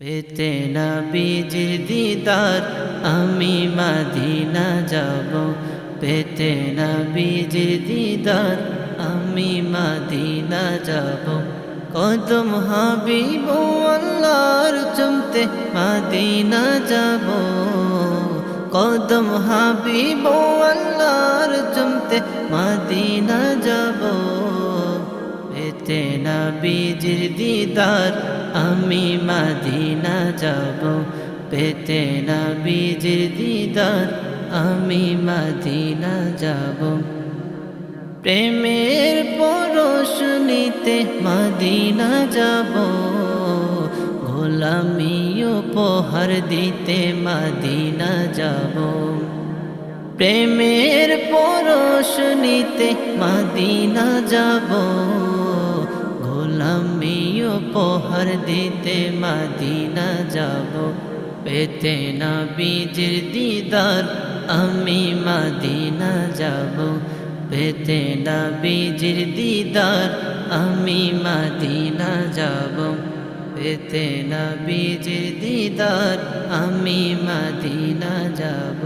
পেতে না বীজির দিদার, আমি মাদিনা যাব। পেতে না বীজির দিদার, আমি মাদিনা যাব। কদম হাবিব আল্লাহর চমতে মাদিনা যাব। কদম হাবিব আল্লাহর চমতে মাদিনা যাব। পেতে না, বীজির দিদার, আমি মাদিনা যাব। পেতে না, বীজির দিদার, আমি মাদিনা যাব। প্রেমের পরশ নিতে মাদিনা যাব। গোলামি উপহার দিতে মাদিনা যাব। প্রেমের পরশ নিতে মাদিনা যাব। উপহার দিতে মাদিনা যাব। পেতে না বীজের দিদার, আমি মাদিনা যাব। পেতে না বীজের দিদার, আমি মাদিনা যাব। পেতে না বীজের দিদার, আমি মাদিনা যাব।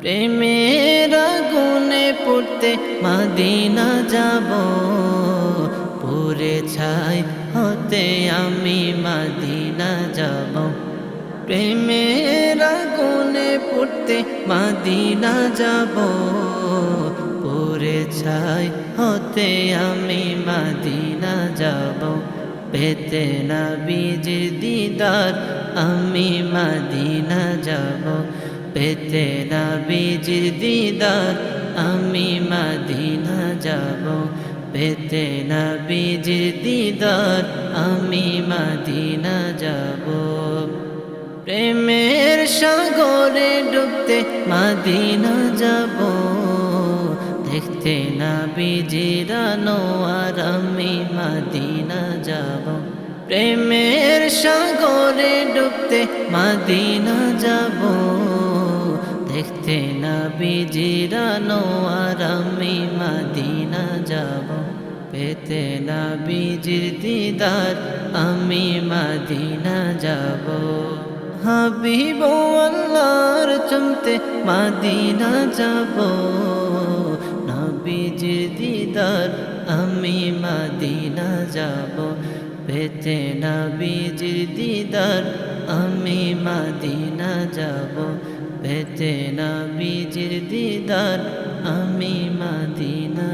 প্রেমের গুনে পড়তে মাদিনা যাব। পুরে ছাই হতে আমি মাদিনা যাব। প্রেমের গুনে পড়তে মাদিনা যাব। পুরে ছাই হতে আমি মাদিনা যাব। পেতে না বীজের দিদার, আমি মাদিনা যাব। পেতে না বীজের দিদার, আমি মাদিনা যাব। পেতে না বীজের দিদার, আমি মাদিনা যাব। প্রেমের সাগরে ডুবতে মাদিনা যাব। দেখতে না বিজিরানো আর আমি মাদিনা যাব। প্রেমের সাগরে ডুবতে মাদিনা যাব। দেখতে না বিজিরানো আর আমি মাদিনা যাব। পেতে না বীজির দিদার, আমি মাদিনা যাব। হাবিব আল্লাহর চমতে মাদিনা যাব। নবীজির দিদার, আমি মাদিনা যাব। পেতে না বীজির দিদার, আমি মাদিনা যাব। পেতে না বীজের দিদার আমি মাদিনা